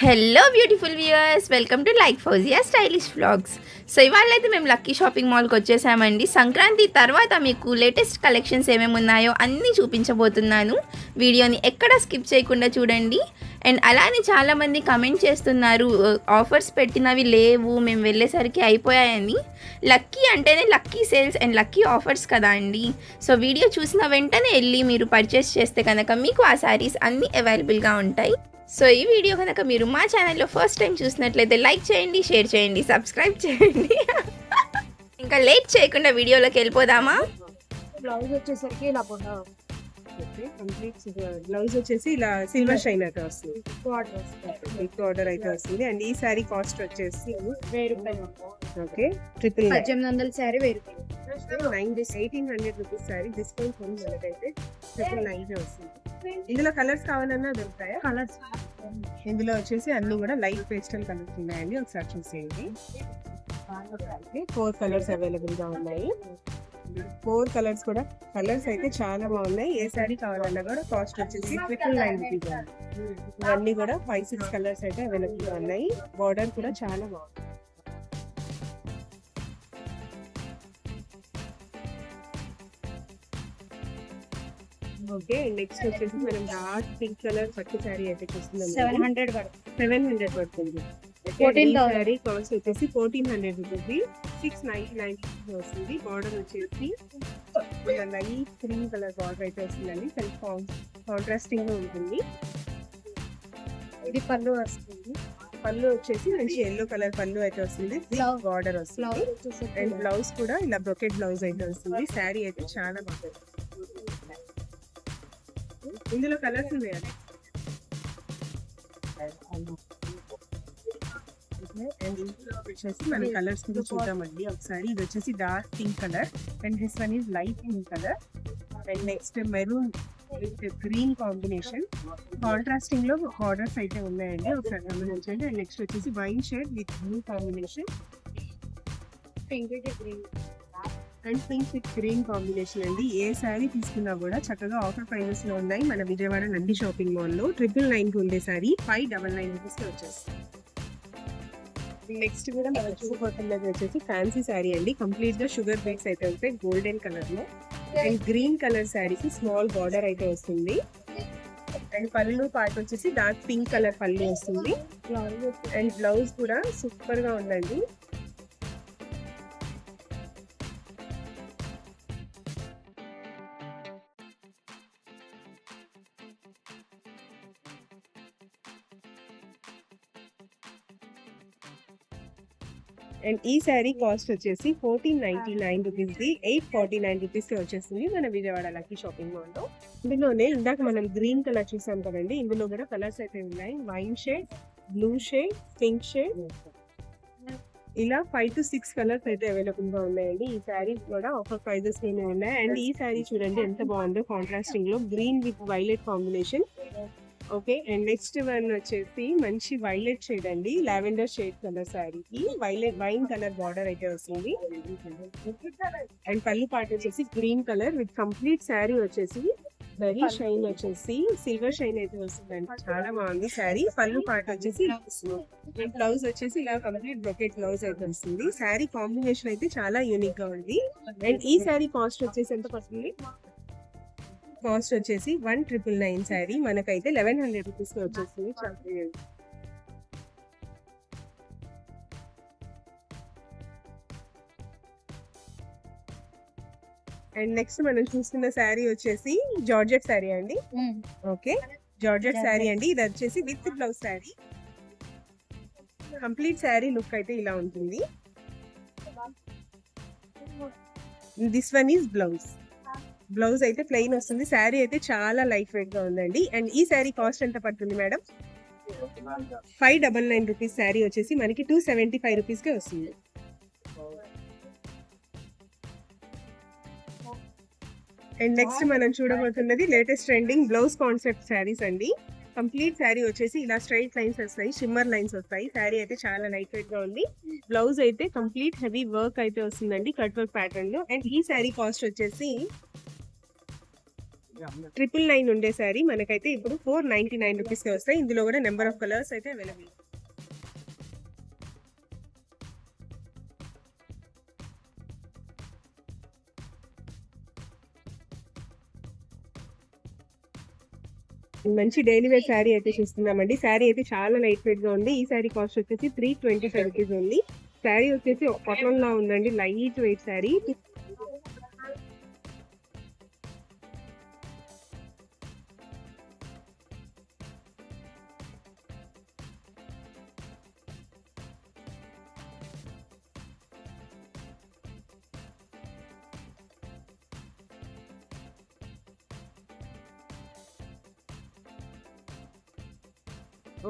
Hello beautiful viewers welcome to like Fouzia stylish vlogs so ఇవాళ అయితే మేము lucky shopping మాల్కి వచ్చేసామండి. సంక్రాంతి తర్వాత మీకు లేటెస్ట్ కలెక్షన్స్ ఏమేమి ఉన్నాయో అన్నీ చూపించబోతున్నాను. వీడియోని ఎక్కడ స్కిప్ చేయకుండా చూడండి. అండ్ అలానే చాలామంది కమెంట్ చేస్తున్నారు uh, ఆఫర్స్ పెట్టినవి లేవు మేము వెళ్ళేసరికి అయిపోయాయని. లక్కీ అంటేనే lucky sales and lucky offers కదా అండి. సో వీడియో చూసిన వెంటనే వెళ్ళి మీరు పర్చేస్ చేస్తే కనుక మీకు ఆ శారీస్ అన్నీ అవైలబుల్గా ఉంటాయి. సో ఈ వీడియో కనుక మీరు మా ఛానల్లో ఫస్ట్ టైం చూసినట్లయితే లైక్ చేయండి షేర్ చేయండి సబ్స్క్రైబ్ చేయండి. ఇంకా లేట్ చేయకుండా వీడియోలోకి వెళ్ళిపోదామా? బ్లౌజ్ వచ్చేసరికి ఇలా బ్లౌజ్ వచ్చేసి ఇలా సిల్వర్ షైన్ అయితే వస్తుంది. బిగ్ ఆర్డర్ అయితే వస్తుంది. అండ్ ఈ సారీ కాస్ట్ వచ్చేసి వెయ్యి రూపాయలు. ఓకే ట్రిపుల్ పద్దెనిమిది వందల శారీ వెయ్యి రూపాయలు. Nine eighteen hundred rupees sorry discount ఉంది మనకైతే. ట్రిపుల్ నైన్ వస్తుంది. ఇందులో కలర్స్ కావాలన్నా దొరుకుతాయా? కలర్స్ ఇందులో వచ్చేసి అన్ని కూడా లైట్ పేస్టల్ కలర్స్ ఉన్నాయండి. ఒకసారి చూసేయండి. ఫోర్ కలర్స్ అవైలబుల్గా ఉన్నాయి. ఫోర్ కలర్స్ కూడా. కలర్స్ అయితే చాలా బాగున్నాయి. ఏ సారీ కావాలన్నా కూడా కాస్ట్ వచ్చేసి ట్రిపుల్ నైన్ రూపీస్ ఇవన్నీ కూడా ఫైవ్ సిక్స్ కలర్స్ అయితే అవైలబుల్గా ఉన్నాయి. బార్డర్ కూడా చాలా బాగుంది. ఓకే నెక్స్ట్ వచ్చేసి మనం డార్క్ పింక్ కలర్ పట్టు సారీ అయితే చూస్తున్నాం సెవెన్ హండ్రెడ్ పడుతుంది. సెవెన్ హండ్రెడ్ పడుతుంది. 14,000. సారీ కాస్ట్ వచ్చేసి fourteen hundred rupees six ninety nine వస్తుంది. బార్డర్ వచ్చేసి లైట్ క్రీమ్ కలర్ బార్డర్ అయితే వస్తుందండి. సెల్ఫ్ కాంట్రాస్టింగ్ ఉంటుంది. ఇది పళ్ళు వస్తుంది. పళ్ళు వచ్చేసి మంచి ఎల్లో కలర్ పళ్ళు అయితే వస్తుంది. బార్డర్ వస్తుంది. అండ్ బ్లౌజ్ కూడా ఇలా బ్రొకెట్ బ్లౌజ్ అయితే వస్తుంది. శారీ అయితే చాలా బాగుంది ఇందులో కలర్స్ అండ్ ఇందులో వచ్చేసి మనం కలర్స్ కూడా చూద్దామండి. ఒకసారి ఇది వచ్చేసి dark pink colour and this one is light pink colour. And next maroon with green combination. కాంట్రాస్టింగ్లో borders అయితే ఉన్నాయండి. ఒకసారి గమనించండి. అండ్ నెక్స్ట్ వచ్చేసి wine shade with blue combination. Pink green. And pink with green combination అండి. A sari తీసుకున్నా కూడా చక్కగా offer ప్రైజెస్లో ఉన్నాయి. మన విజయవాడ నంది షాపింగ్ మాల్లో ట్రిపుల్ నైన్కి ఉండే శారీ ఫైవ్ డబల్ నైన్ రూపీస్కి వచ్చేస్తుంది. నెక్స్ట్ కూడా మనం చూసుకోవట్లేదు వచ్చేసి ఫ్యాన్సీ శారీ అండి. కంప్లీట్గా షుగర్ బేక్స్ అయితే వస్తాయి గోల్డెన్ కలర్లో అండ్ గ్రీన్ కలర్ శారీకి స్మాల్ బార్డర్ అయితే వస్తుంది. అండ్ పళ్ళు పార్ట్ వచ్చేసి డార్క్ పింక్ కలర్ పళ్ళు వస్తుంది. అండ్ బ్లౌజ్ కూడా సూపర్గా ఉందండి. అండ్ ఈ శారీ కాస్ట్ వచ్చేసి fourteen ninety nine rupees the eight forty nine రూపీస్కి వచ్చేస్తుంది మన విజయవాడ లక్కీ షాపింగ్ మాల్లో. ఇందులోనే ఇందాక మనం గ్రీన్ కలర్ చూసాం కదండి ఇందులో కూడా కలర్స్ అయితే ఉన్నాయి. Wine shade blue shade pink shade. ఇలా ఫైవ్ టు సిక్స్ కలర్స్ అయితే అవైలబుల్గా ఉన్నాయండి. ఈ శారీస్ కూడా ఆఫర్ ప్రైజెస్లోనే ఉన్నాయి. అండ్ ఈ శారీ చూడండి ఎంత బాగుందో కాంట్రాస్టింగ్లో green with violet combination. Okay and next one వచ్చేసి మంచి వైలెట్ షేడ్ అండి. లావెండర్ షేడ్ కలర్ శారీకి. వైలెట్ వైన్ కలర్ బార్డర్ అయితే వస్తుంది. అండ్ పళ్ళు పాట వచ్చేసి green colour with complete sari వచ్చేసి వెరీ షైన్ వచ్చేసి సిల్వర్ షైన్ అయితే వస్తుందండి. చాలా బాగుంది శారీ. పళ్ళు పాట వచ్చేసి బ్లౌజ్ వచ్చేసి ఇలా కంప్లీట్ బ్రొకెట్ బ్లౌజ్ అయితే వస్తుంది. శారీ కాంబినేషన్ అయితే చాలా యూనిక్గా ఉంది. అండ్ ఈ శారీ కాస్ట్ వచ్చేసి ఎంత పడుతుంది? కాస్ట్ వచ్చేసి వన్ ట్రిపుల్ నైన్ శారీ. మనకైతే లెవెన్ హండ్రెడ్ రూపీస్కి వచ్చేస్తుంది చాలా. అండ్ నెక్స్ట్ మనం చూస్తున్న శారీ వచ్చేసి జార్జెట్ శారీ అండి. ఓకే. జార్జెట్ శారీ అండి. ఇది వచ్చేసి with blouse sari. Complete sari look అయితే ఇలా ఉంటుంది. This one is blouse. Blouse అయితే ప్లెయిన్ వస్తుంది. శారీ అయితే చాలా లైట్ వెయిట్గా ఉందండి. అండ్ ఈ శారీ కాస్ట్ ఎంత పడుతుంది madam? Five double nine rupees sari వచ్చేసి మనకి టూ సెవెంటీ ఫైవ్ రూపీస్కే వస్తుంది. అండ్ నెక్స్ట్ మనం చూడబోతున్నది latest trending blouse concept saris అండి. కంప్లీట్ శారీ వచ్చేసి ఇలా స్ట్రైట్ లైన్స్ వస్తాయి షిమ్మర్ లైన్స్ వస్తాయి. శారీ అయితే చాలా లైట్ వెయిట్గా ఉంది. బ్లౌజ్ అయితే కంప్లీట్ హెవీ వర్క్ అయితే వస్తుందండి కట్ వర్క్ ప్యాటర్న్లో అండ్ ఈ శారీ కాస్ట్ వచ్చేసి ట్రిపుల్ నైన్ ఉండే శారీ మనకైతే ఇప్పుడు ఫోర్ నైన్టీ నైన్ రూపీస్కి వస్తాయి. ఇందులో కూడా నెంబర్ ఆఫ్ కలర్స్ అయితే అవైలబుల్ మంచి డైలీ వేర్ శారీ అయితే చూస్తున్నామండి. శారీ అయితే చాలా లైట్ వెయిట్గా ఉంది. ఈ శారీ కాస్ట్ వచ్చేసి త్రీ ట్వంటీ ఫైవ్ రూపీస్ ఉంది. శారీ వచ్చేసి కాటన్ లా ఉందండి. Light weight sari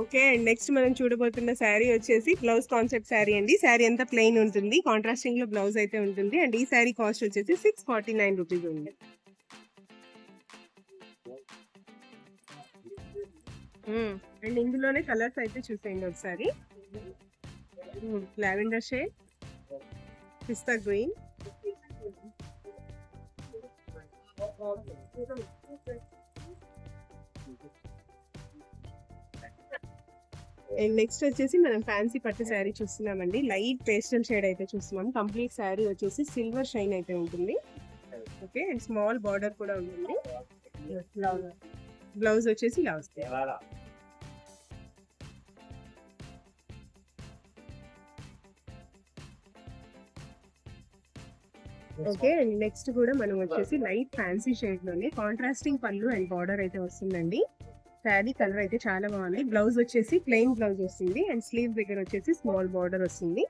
okay and next మనం చూడబోతున్న శారీ వచ్చేసి బ్లౌజ్ కాన్సెప్ట్ శారీ అండి. శారీ అంతా ప్లెయిన్ ఉంటుంది కాంట్రాస్టింగ్లో బ్లౌజ్ అయితే ఉంటుంది అండ్ ఈ శారీ కాస్ట్ వచ్చేసి సిక్స్ ఫార్టీ నైన్ రూపీస్ ఉంది. అండ్ ఇందులోనే కలర్స్ అయితే చూసేయండి ఒకసారి. Lavender shade pista green. Eh, and next వచ్చేసి మనం ఫ్యాన్సీ పట్టు శారీ చూస్తున్నామండి. లైట్ పేస్టల్ షేడ్ అయితే చూస్తున్నాం. కంప్లీట్ శారీ వచ్చేసి సిల్వర్ షైన్ అయితే ఉంటుంది. ఓకే అండ్ స్మాల్ బార్డర్ కూడా ఉంటుంది. బ్లౌజ్ వచ్చేసి ఇలా వస్తుంది ఓకే అండ్ నెక్స్ట్ కూడా మనం వచ్చేసి లైట్ ఫ్యాన్సీ షేడ్లోనే కాంట్రాస్టింగ్ పళ్ళు అండ్ బార్డర్ అయితే వస్తుందండి. శారీ కలర్ అయితే చాలా బాగుంది. బ్లౌజ్ వచ్చేసి ప్లెయిన్ బ్లౌజ్ వస్తుంది. అండ్ స్లీవ్ దగ్గర వచ్చేసి స్మాల్ బార్డర్ వస్తుంది.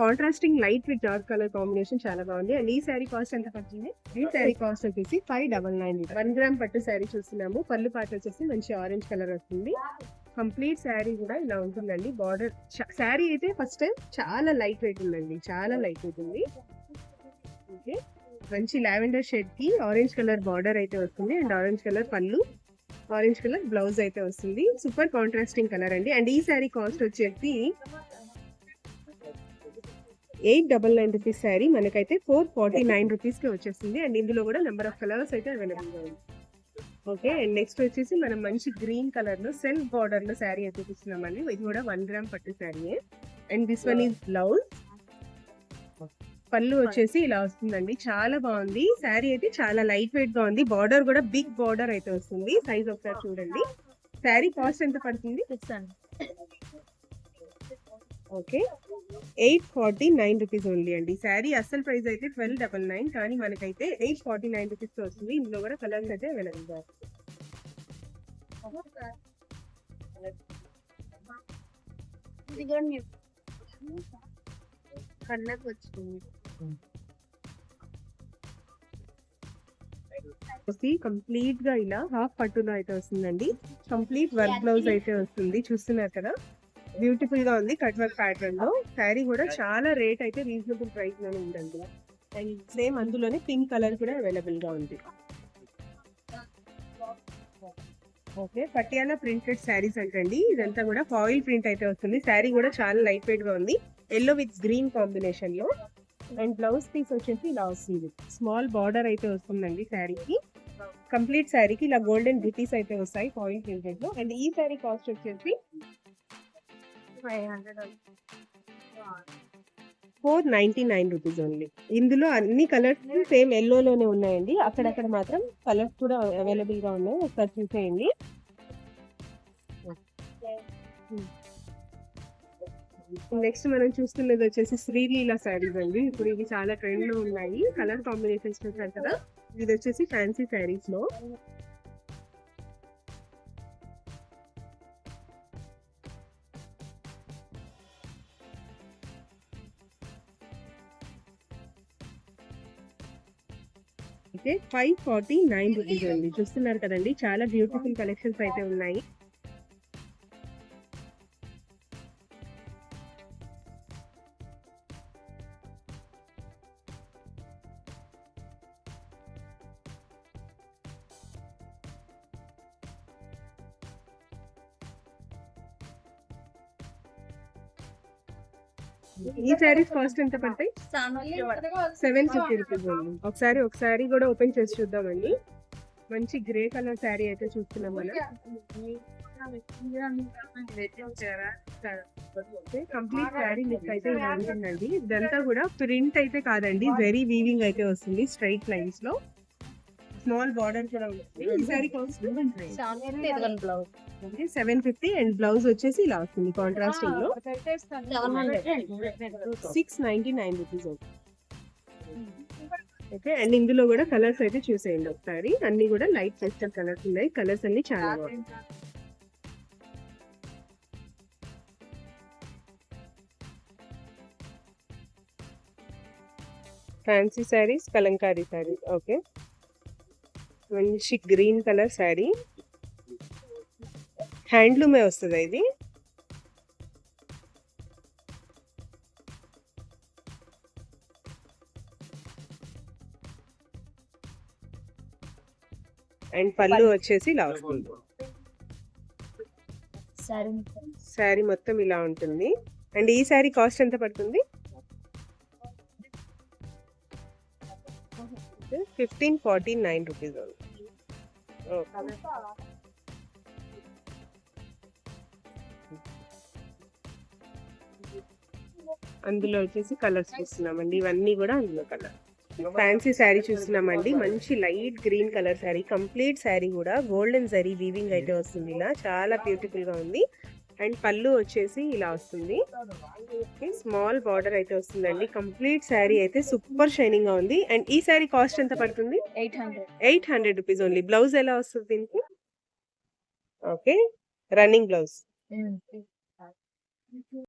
Contrasting light with dark colour combination చాలా బాగుంది. అండ్ ఈ శారీ కాస్ట్ ఎంత పడుతుంది? ఈ శారీ కాస్ట్ వచ్చేసి five double nine one gram పట్టు శారీ చూస్తున్నాము. పళ్ళు పాట వచ్చేసి మంచి ఆరెంజ్ కలర్ వస్తుంది. కంప్లీట్ శారీ కూడా ఇలా ఉంటుందండి. బార్డర్ శారీ అయితే ఫస్ట్ టైం చాలా లైట్ వెయిట్ ఉందండి. చాలా లైట్ వెయిట్ ఉంది. ఓకే. మంచి లావెండర్ షేడ్కి ఆరెంజ్ కలర్ బార్డర్ అయితే వస్తుంది. అండ్ ఆరెంజ్ కలర్ పళ్ళు ఆరెంజ్ కలర్ బ్లౌజ్ అయితే వస్తుంది. సూపర్ కాంట్రాస్టింగ్ కలర్ అండి. అండ్ ఈ శారీ కాస్ట్ వచ్చేసి eight double nine rupees sari. మనకైతే ఫోర్ ఫార్టీ నైన్ రూపీస్కి వచ్చేస్తుంది. అండ్ ఇందులో కూడా నెంబర్ ఆఫ్ కలర్స్ అయితే అవైలబుల్గా ఉంది. ఓకే. అండ్ నెక్స్ట్ వచ్చేసి మనం మంచి గ్రీన్ కలర్లో సెల్ఫ్ బార్డర్లో శారీ అయితే చూస్తున్నామండి ఇది కూడా వన్ గ్రామ్ పట్టు sari and this one is blouse. పళ్ళు వచ్చేసి ఇలా వస్తుందండి. చాలా బాగుంది. శారీ అయితే చాలా లైట్ వెయిట్గా ఉంది. బార్డర్ కూడా బిగ్ బార్డర్ అయితే వస్తుంది. సైజ్ ఒకసారి చూడండి. శారీ కాస్ట్ ఎంత పడుతుంది? Okay. Eight forty nine rupees only అండి. శారీ అసలు ప్రైస్ అయితే ట్వెల్వ్ డబల్ నైన్ కానీ మనకైతే ఎయిట్ ఫార్టీ నైన్ రూపీస్ వస్తుంది. ఇందులో కూడా కలర్స్ అయితే అవైలబుల్ కళ్ళకి వచ్చింది. వచ్చి కంప్లీట్గా ఇలా హాఫ్ పట్టులో అయితే వస్తుందండి. కంప్లీట్ వర్క్ బ్లౌజ్ అయితే వస్తుంది. చూస్తున్నారు కదా? బ్యూటిఫుల్గా ఉంది కట్ వర్క్ ప్యాటర్న్లో. శారీ కూడా చాలా రేట్ అయితే రీజనబుల్ ప్రైస్లోనే ఉందండి. అండ్ సేమ్ అందులోనే పింక్ కలర్ కూడా అవైలబుల్గా ఉంది. ఓకే పటియాలా ప్రింటెడ్ శారీస్ అంటండి. ఇదంతా కూడా ఫాయిల్ ప్రింట్ అయితే వస్తుంది. శారీ కూడా చాలా లైట్ వెయిట్గా ఉంది. ఎల్లో విత్ గ్రీన్ కాంబినేషన్లో. అండ్ బ్లౌజ్ పీస్ వచ్చేసి ఇలా వస్తుంది. స్మాల్ బార్డర్ అయితే వస్తుందండి శారీకి. కంప్లీట్ శారీకి ఇలా గోల్డెన్ బ్రిటీస్ అయితే వస్తాయి ఫాయిల్ ప్రింటెడ్లో. అండ్ ఈ శారీ కాస్ట్ వచ్చేసి five hundred four ninety nine rupees only. ఇందులో అన్ని కలర్స్ సేమ్ ఎల్లోలోనే ఉన్నాయండి. అక్కడక్కడ మాత్రం కలర్స్ కూడా అవైలబుల్గా ఉన్నాయి. ఒకసారి చూసేయండి. నెక్స్ట్ మనం చూస్తున్నది వచ్చేసి శ్రీలీల శారీస్ అండి. ఇప్పుడు ఇవి చాలా ట్రెండ్లో ఉన్నాయి. కలర్ కాంబినేషన్స్ చూసారు కదా. ఇది వచ్చేసి ఫ్యాన్సీ శారీస్లో అయితే ఫైవ్ ఫార్టీ నైన్ రూపీస్ అండి. చూస్తున్నారు కదండి. చాలా బ్యూటిఫుల్ కలెక్షన్స్ అయితే ఉన్నాయి. ఈ శారీస్ కాస్ట్ ఎంత పడతాయి? సెవెన్ ఫిఫ్టీ రూపీస్ అండి. ఒకసారి ఒకసారి కూడా ఓపెన్ చేసి చూద్దామండి. మంచి గ్రే కలర్ శారీ అయితే చూస్తున్నాం మనం. కంప్లీట్ శారీ లుక్ అయితే ఇలా ఉంటుందండి ఇదంతా కూడా ప్రింట్ అయితే కాదండి. వెరీ వీవింగ్ అయితే వస్తుంది స్ట్రైట్ లైన్స్లో. స్మాల్ బార్డర్ కూడా ఉంటుంది ఈ sari cost seven fifty and blouse వచ్చేసి ఇలా వస్తుంది కాంట్రాస్టింగ్లో. Six ninety nine rupees okay. And ఇందులో కూడా కలర్స్ అయితే చూసేయండి ఒకసారి. అన్ని కూడా లైట్ పెస్టల్ కలర్స్ ఉన్నాయి. కలర్స్ అన్ని చాలా బాగున్నాయి. ఫ్యాన్సీ శారీస్ కలంకారీ శారీస్ ఓకే మంచి గ్రీన్ కలర్ శారీ. హ్యాండ్లూమే వస్తుంది ఇది? అండ్ పళ్ళు వచ్చేసి ఇలా వస్తుంది. శారీ మొత్తం ఇలా ఉంటుంది. అండ్ ఈ శారీ కాస్ట్ ఎంత పడుతుంది? ఫిఫ్టీన్ ఫార్టీ నైన్ రూపీస్ అందులో వచ్చేసి కలర్స్ చూస్తున్నామండి. ఇవన్నీ కూడా అందులో కలర్ ఫ్యాన్సీ శారీ చూస్తున్నామండి. మంచి light green colour sari complete sari కూడా గోల్డెన్ జరీ వీవింగ్ అయితే వస్తుంది ఇలా. చాలా బ్యూటిఫుల్గా ఉంది. అండ్ పళ్ళు వచ్చేసి ఇలా వస్తుంది. స్మాల్ బార్డర్ అయితే వస్తుందండి. కంప్లీట్ శారీ అయితే సూపర్ షైనింగ్గా ఉంది. అండ్ ఈ శారీ కాస్ట్ ఎంత పడుతుంది? Eight hundred. Eight hundred rupees only. Blouse ఎలా వస్తుంది దీనికి? Okay running blouse.